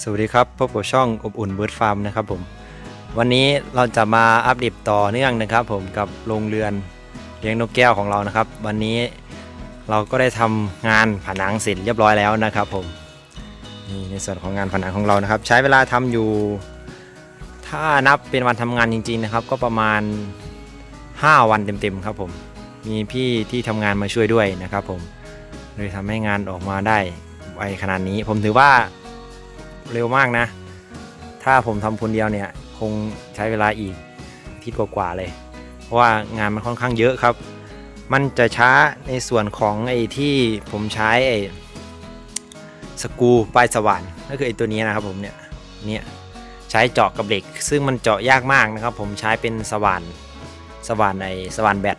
สวัสดีครับพบกับช่องอบอุ่นเบิร์ดฟาร์มนะครับผม วันนี้เราจะมาอัปเดตต่อเนื่องนะครับ ผมกับโรงเรือนเลี้ยงนกแก้วของเรานะครับ วันนี้เราก็ได้ทำงานผนังเสร็จเรียบร้อยแล้วนะครับ ผมนี่ในส่วนของงานผนังของเรานะครับ ใช้เวลาทำอยู่ ถ้านับเป็นวันทำงานจริง ๆนะครับ ก็ประมาณ 5 วันเต็มๆครับผมมีพี่ที่ทำงานมาช่วยด้วยนะครับ ผมเลยทำให้งานออกมาได้ ไวขนาดนี้ ผมถือว่าเร็วมากนะ ถ้าผมทำคนเดียวเนี่ย คงใช้เวลาอีกทิตย์กว่าๆเลย เพราะว่างานมันค่อนข้างเยอะครับ มันจะช้าในส่วนของไอ้ที่ผมใช้ไอ้สกูปลายสว่านก็คือไอ้ตัวนี้นะครับผมเนี่ยเนี่ยใช้เจาะกับเหล็ก ซึ่งมันเจาะยากมากนะครับ ผมใช้เป็นสว่านสว่านไอ้สว่านแบต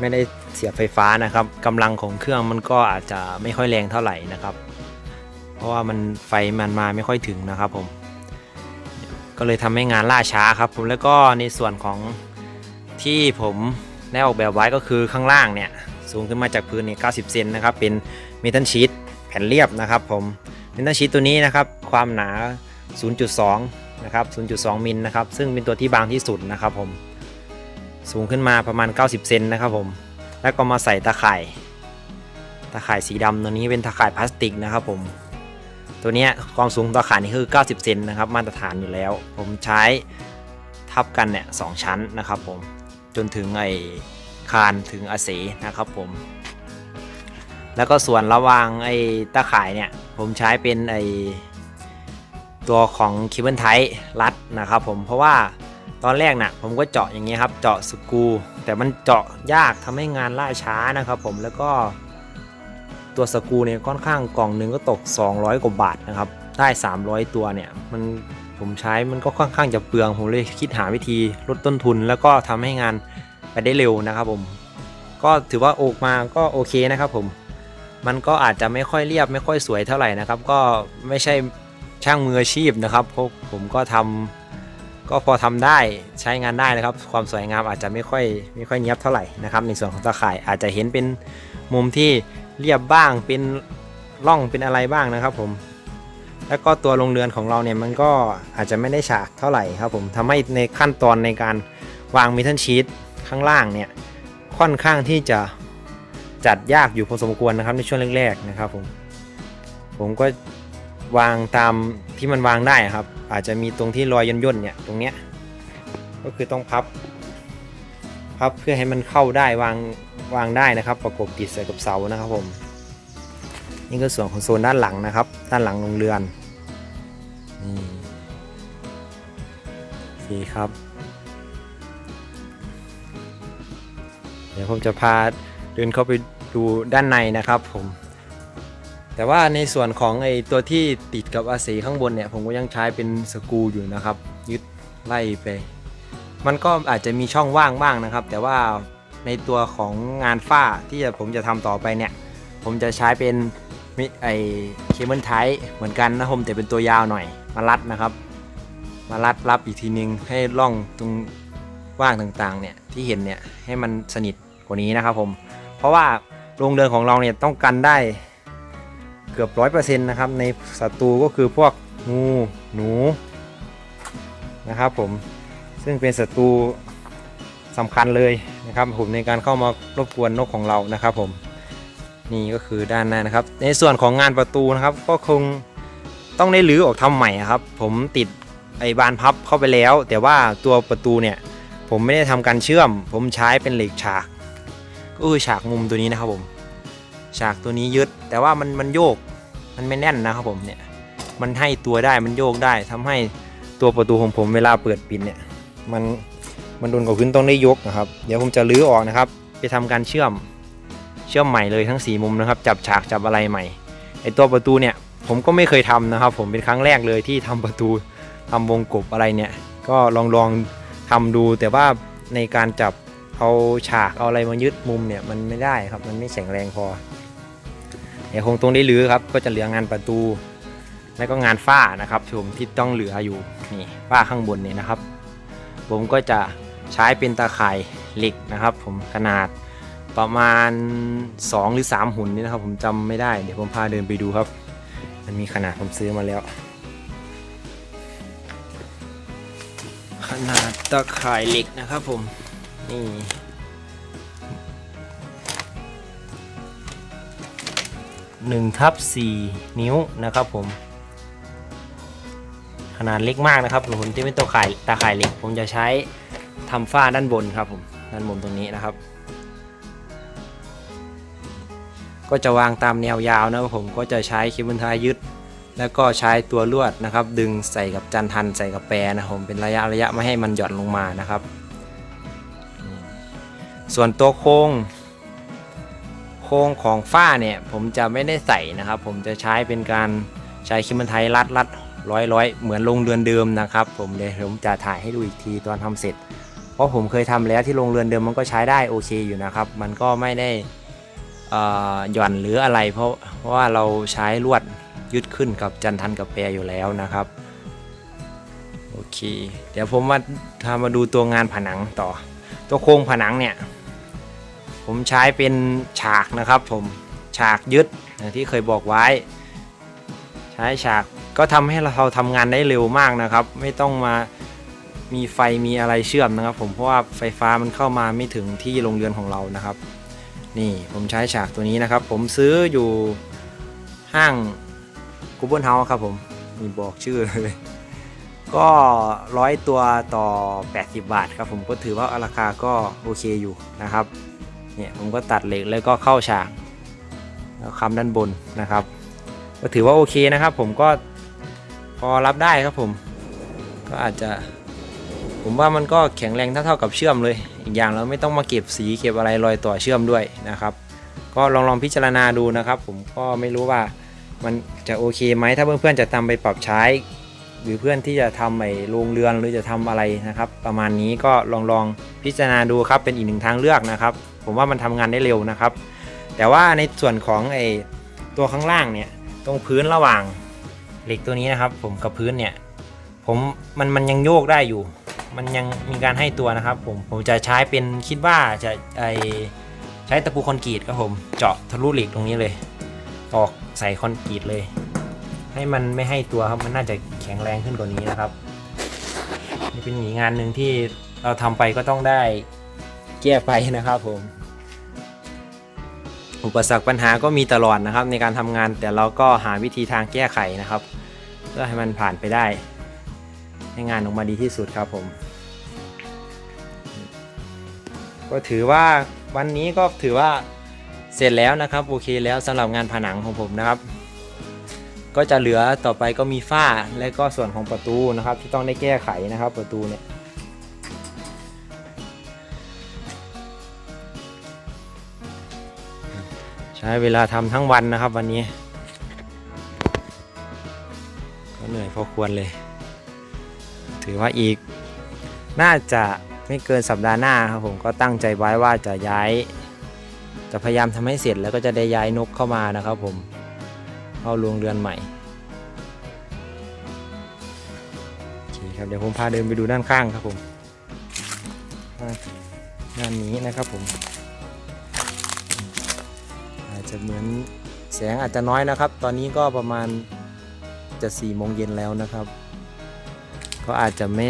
ไม่ได้เสียบไฟฟ้านะครับกำลังของเครื่องมันก็อาจจะไม่ค่อยแรงเท่าไหร่นะครับ เพราะว่ามันไฟมันมาไม่ค่อยถึงนะครับผม ก็เลยทำให้งานล่าช้าครับ ผมแล้วก็ในส่วนของที่ผมได้ออกแบบไว้ก็คือข้างล่างเนี่ย สูงขึ้นมาจากพื้นเนี่ย90 เซนนะครับ เป็นเมทัลชีตแผ่นเรียบนะครับ ผมเมทัลชีตตัวนี้นะครับ ความหนา 0.2 นะครับ 0.2 มิลนะครับ ซึ่งเป็นตัวที่บางที่สุดนะครับผม สูงขึ้นมาประมาณ 90 เซนนะครับผม แล้วก็มาใส่ตาข่าย ตาข่ายสีดำตัวนี้เป็นตาข่ายพลาสติกนะครับผม ตัวนี้ความสูงตาข่ายนี่คือ 90 เซนนะครับมาตรฐานอยู่แล้ว ผมใช้ทับกันเนี่ยสองชั้นนะครับผม จนถึงไอ้คานถึงอาเสนะครับผม แล้วก็ส่วนระหว่างไอ้ตาข่ายเนี่ยผมใช้เป็นไอ้ตัวของคิเบิลไทรัดนะครับผม เพราะว่า ตอนแรกน่ะผมก็เจาะอย่างเงี้ยครับเจาะสกูแต่มันเจาะยากทำให้งานล่าช้านะครับ ผมแล้วก็ตัวสกูเนี่ยค่อนข้างกล่องหนึ่งก็ตก 200 กว่าบาทนะครับได้ 300 ตัวเนี่ยมันผมใช้มันก็ค่อนข้างจะเปลืองผมเลยคิดหาวิธีลดต้นทุน แล้วก็ทำให้งานไปได้เร็วนะครับผมก็ถือว่าออกมาก็โอเคนะครับผมมันก็อาจจะไม่ค่อยเรียบไม่ค่อยสวยเท่าไหร่นะครับ ก็ไม่ใช่ช่างมืออาชีพนะครับพราะผมก็ทำ ก็พอทำได้ใช้งานได้นะครับ ความสวยงามอาจจะไม่ค่อยไม่ค่อยเนียบเท่าไหร่นะครับ ในส่วนของตาข่ายอาจจะเห็นเป็นมุมที่เรียบบ้างเป็นร่องเป็นอะไรบ้างนะครับ ผม แล้วก็ตัวโรงเรือนของเราเนี่ยมันก็อาจจะไม่ได้ฉากเท่าไหร่ครับ ผมทำให้ในขั้นตอนในการวางมิทัลชีตข้างล่างเนี่ยค่อนข้างที่จะจัดยากอยู่พอสมควรนะครับในช่วงแรกๆนะครับ ผมผมก็ วางตามที่มันวางได้ครับ อาจจะมีตรงที่รอยย่นๆเนี่ยตรงเนี้ยก็คือต้องพับพับเพื่อให้มันเข้าได้วางวางได้นะครับ ประกบติดใส่กับเสานะครับผม นี่ก็ส่วนของโซนด้านหลังนะครับ ด้านหลังโรงเรือนนี่โอเคครับ เดี๋ยวผมจะพาเดินเข้าไปดูด้านในนะครับผม แต่ว่าในส่วนของไอตัวที่ติดกับอาสีข้างบนเนี่ย ผมก็ยังใช้เป็นสกูอยู่นะครับ ยึดไล่ไป มันก็อาจจะมีช่องว่างบ้างนะครับ แต่ว่าในตัวของงานฝ้าที่ผมจะทำต่อไปเนี่ย ผมจะใช้เป็นมิไอเคเบิลไทเหมือนกันนะผมแต่เป็นตัวยาวหน่อยมารัดนะครับ มารัดรับอีกทีนึงให้ร่องตรงว่างต่างๆเนี่ยที่เห็นเนี่ยให้มันสนิทกว่านี้นะครับผม เพราะว่าโรงเรือนของเราเนี่ยต้องกันได้ เกือบร้อยเปอร์เซ็นต์นะครับ ในศัตรูก็คือพวกงูหนูนะครับผมซึ่งเป็นศัตรูสำคัญเลยนะครับผมในการเข้ามารบกวนนกของเรานะครับผมนี่ก็คือด้านหน้านะครับ ในส่วนของงานประตูนะครับก็คงต้องได้รื้อออกทำใหม่ครับ ผมติดไอ้บานพับเข้าไปแล้ว แต่ว่าตัวประตูเนี่ยผมไม่ได้ทำการเชื่อม ผมใช้เป็นเหล็กฉากก็คือฉากมุมตัวนี้นะครับผม ฉากตัวนี้ยึด แต่ว่ามันมันโยกมันไม่แน่นนะครับผมเนี่ยมันให้ตัวได้มันโยกได้ทำให้ตัวประตูของผมเวลาเปิดปิดเนี่ยมันมันโดนกับพื้นต้องได้ยกนะครับ เดี๋ยวผมจะรื้อออกนะครับ ไปทำการเชื่อมเชื่อมใหม่เลยทั้ง 4 มุมนะครับ จับฉากจับอะไรใหม่ไอตัวประตูเนี่ยผมก็ไม่เคยทำนะครับ ผมเป็นครั้งแรกเลยที่ทำประตูทำวงกบอะไรเนี่ย ก็ลองลองทำดูแต่ว่าในการจับเอาฉากเอาอะไรมายึดมุมเนี่ยมันไม่ได้ครับมันไม่แข็งแรงพอ เดี๋ยวคงต้องได้รื้อครับ ก็จะเหลืองานประตู แล้วก็งานฝ้านะครับผมที่ต้องเหลืออยู่นี่ฝ้าข้างบนเนี่ยนะครับ ผมก็จะใช้เป็นตาข่ายเหล็กนะครับ ผมขนาดประมาณ 2 หรือ 3 หุ่นนี่นะครับ ผมจำไม่ได้เดี๋ยวผมพาเดินไปดูครับ มันมีขนาดผมซื้อมาแล้ว ขนาดตะข่ายเหล็กนะครับผมนี่ หนึ่งทับสี่นิ้วนะครับผม ขนาดเล็กมากนะครับผมที่เป็นตัวข่ายตาข่ายเหล็ก ผมจะใช้ทำฝ้าด้านบนครับผมด้านบนตรงนี้นะครับ ก็จะวางตามแนวยาวนะครับผมก็จะใช้เคเบิลไทยยึด แล้วก็ใช้ตัวลวดนะครับ ดึงใส่กับจันทันใส่กับแปรนะครับผมเป็นระยะระยะไม่ให้มันหย่อนลงมานะครับ ส่วนตัวโครง โครงของฝ้าเนี่ยผมจะไม่ได้ใส่นะครับ ผมจะใช้เป็นการใช้เคเบิลไทยรัดรัดร้อยร้อยเหมือนลงเรือนเดิมนะครับ ผมเดี๋ยวผมจะถ่ายให้ดูอีกทีตอนทำเสร็จ เพราะผมเคยทำแล้วที่ลงเรือนเดิมมันก็ใช้ได้โอเคอยู่นะครับ มันก็ไม่ได้หย่อนหรืออะไรเพราะเพราะว่าเราใช้ลวดยึดขึ้นกับจันทันกับแปรอยู่แล้วนะครับโอเค เดี๋ยวผมมาทำมาดูตัวงานผนังต่อ ตัวโครงผนังเนี่ย ผมใช้เป็นฉากนะครับ ผมฉากยึดอย่างที่เคยบอกไว้ ใช้ฉากก็ทำให้เราทำงานได้เร็วมากนะครับ ไม่ต้องมามีไฟมีอะไรเชื่อมนะครับ ผมเพราะว่าไฟฟ้ามันเข้ามาไม่ถึงที่โรงเรือนของเรานะครับ นี่ผมใช้ฉากตัวนี้นะครับ ผมซื้ออยู่ห้างกูเบิลเฮาส์ครับผมมีบอกชื่อเลยก็ร้อยตัวต่อ 80 บาทครับผมก็ถือว่าราคาก็โอเคอยู่นะครับ เนี่ยผมก็ตัดเหล็กแล้วก็เข้าฉากแล้วคำด้านบนนะครับ ก็ถือว่าโอเคนะครับ ผมก็พอรับได้ครับผม ก็อาจจะ ผมว่ามันก็แข็งแรงเท่าๆกับเชื่อมเลย อีกอย่างเราไม่ต้องมาเก็บสีเก็บอะไรรอยต่อเชื่อมด้วยนะครับ ก็ลองลองพิจารณาดูนะครับ ผมก็ไม่รู้ว่ามันจะโอเคไหมถ้าเพื่อนๆจะทำไปปรับใช้ หรือเพื่อนที่จะทำไอ้โรงเรือนหรือจะทำอะไรนะครับ ประมาณนี้ก็ลองลองพิจารณาดูครับเป็นอีกหนึ่งทางเลือกนะครับ ผมว่ามันทำงานได้เร็วนะครับ แต่ว่าในส่วนของไอ้ตัวข้างล่างเนี่ยตรงพื้นระหว่างเหล็กตัวนี้นะครับ ผมกับพื้นเนี่ยผมมันมันยังโยกได้อยู่ มันยังมีการให้ตัวนะครับ ผมผมจะใช้เป็นคิดว่าจะไอใช้ตะปูคอนกรีตครับผมเจาะทะลุเหล็กตรงนี้เลยออกใส่คอนกรีตเลย ให้มันไม่ให้ตัวครับมันน่าจะแข็งแรงขึ้นกว่านี้นะครับ นี่เป็นอีงานหนึ่งที่เราทำไปก็ต้องได้ แก้ไปนะครับผม อุปสรรคปัญหาก็มีตลอดนะครับ ในการทำงานแต่เราก็หาวิธีทางแก้ไขนะครับ เพื่อให้มันผ่านไปได้ ให้งานออกมาดีที่สุดครับผม ก็ถือว่าวันนี้ก็ถือว่าเสร็จแล้วนะครับโอเคแล้วสำหรับงานผนังของผมนะครับ ก็จะเหลือต่อไปก็มีฝ้าและก็ส่วนของประตูนะครับ ที่ต้องได้แก้ไขนะครับ ประตูเนี่ย ใช้เวลาทำทั้งวันนะครับวันนี้ ก็เหนื่อยพอควรเลย ถือว่าอีก น่าจะไม่เกินสัปดาห์หน้าครับผมก็ตั้งใจไว้ว่าจะย้าย จะพยายามทำให้เสร็จแล้วก็จะได้ย้ายนกเข้ามานะครับผมเข้าโรงเรือนใหม่โอเคครับเดี๋ยวผมพาเดินไปดูด้านข้างครับผมอ่าด้านนี้นะครับผม จะเหมือนแสงอาจจะน้อยนะครับ ตอนนี้ก็ประมาณจะ4ี่โมงเย็นแล้วนะครับ ก็อาจจะไม่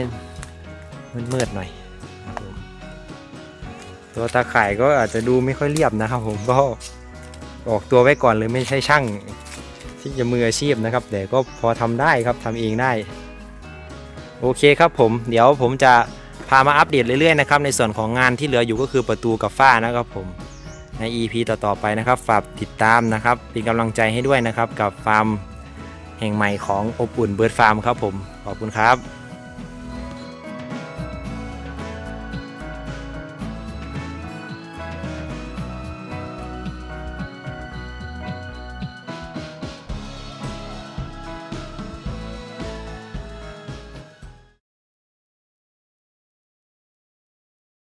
มืดๆหน่อย ตัวตาข่ายก็อาจจะดูไม่ค่อยเรียบนะครับ ผมก็ออกตัวไว้ก่อนเลยไม่ใช่ช่างที่จะมืออาชีพนะครับแต่ก็พอทำได้ครับทำเองได้ โอเคครับผม เดี๋ยวผมจะพามาอัปเดตเรื่อยๆนะครับในส่วนของงานที่เหลืออยู่ก็คือประตูกับฝ้านะครับผม ใน EP ต่อๆไปนะครับ ฝากติดตามนะครับ เป็นกำลังใจให้ด้วยนะครับ กับฟาร์มแห่งใหม่ของอบอุ่นเบิร์ดฟาร์มครับผม ขอบคุณครับ